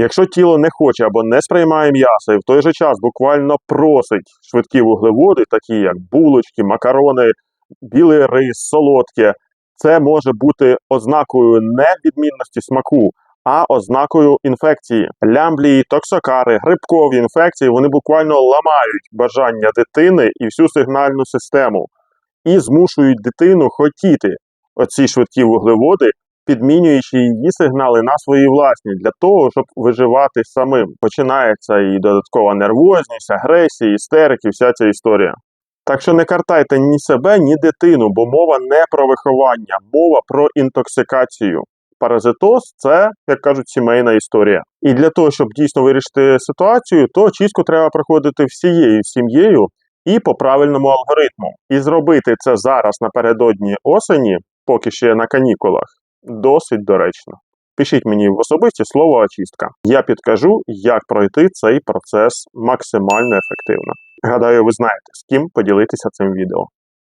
Якщо тіло не хоче або не сприймає м'ясо і в той же час буквально просить швидкі вуглеводи, такі як булочки, макарони, білий рис, солодке, це може бути ознакою не відмінності смаку, а ознакою інфекції. Лямблії, токсокари, грибкові інфекції вони буквально ламають бажання дитини і всю сигнальну систему і змушують дитину хотіти оці швидкі вуглеводи, підмінюючи її сигнали на свої власні для того, щоб виживати самим. Починається і додаткова нервозність, агресія, істерики, вся ця історія. Так що не картайте ні себе, ні дитину, бо мова не про виховання, мова про інтоксикацію. Паразитоз це, як кажуть, сімейна історія. І для того, щоб дійсно вирішити ситуацію, то чистку треба проходити всією сім'єю і по правильному алгоритму. І зробити це зараз напередодні осені, поки ще на канікулах, досить доречно. Пишіть мені в особисті слово очистка. Я підкажу, як пройти цей процес максимально ефективно. Гадаю, ви знаєте, з ким поділитися цим відео.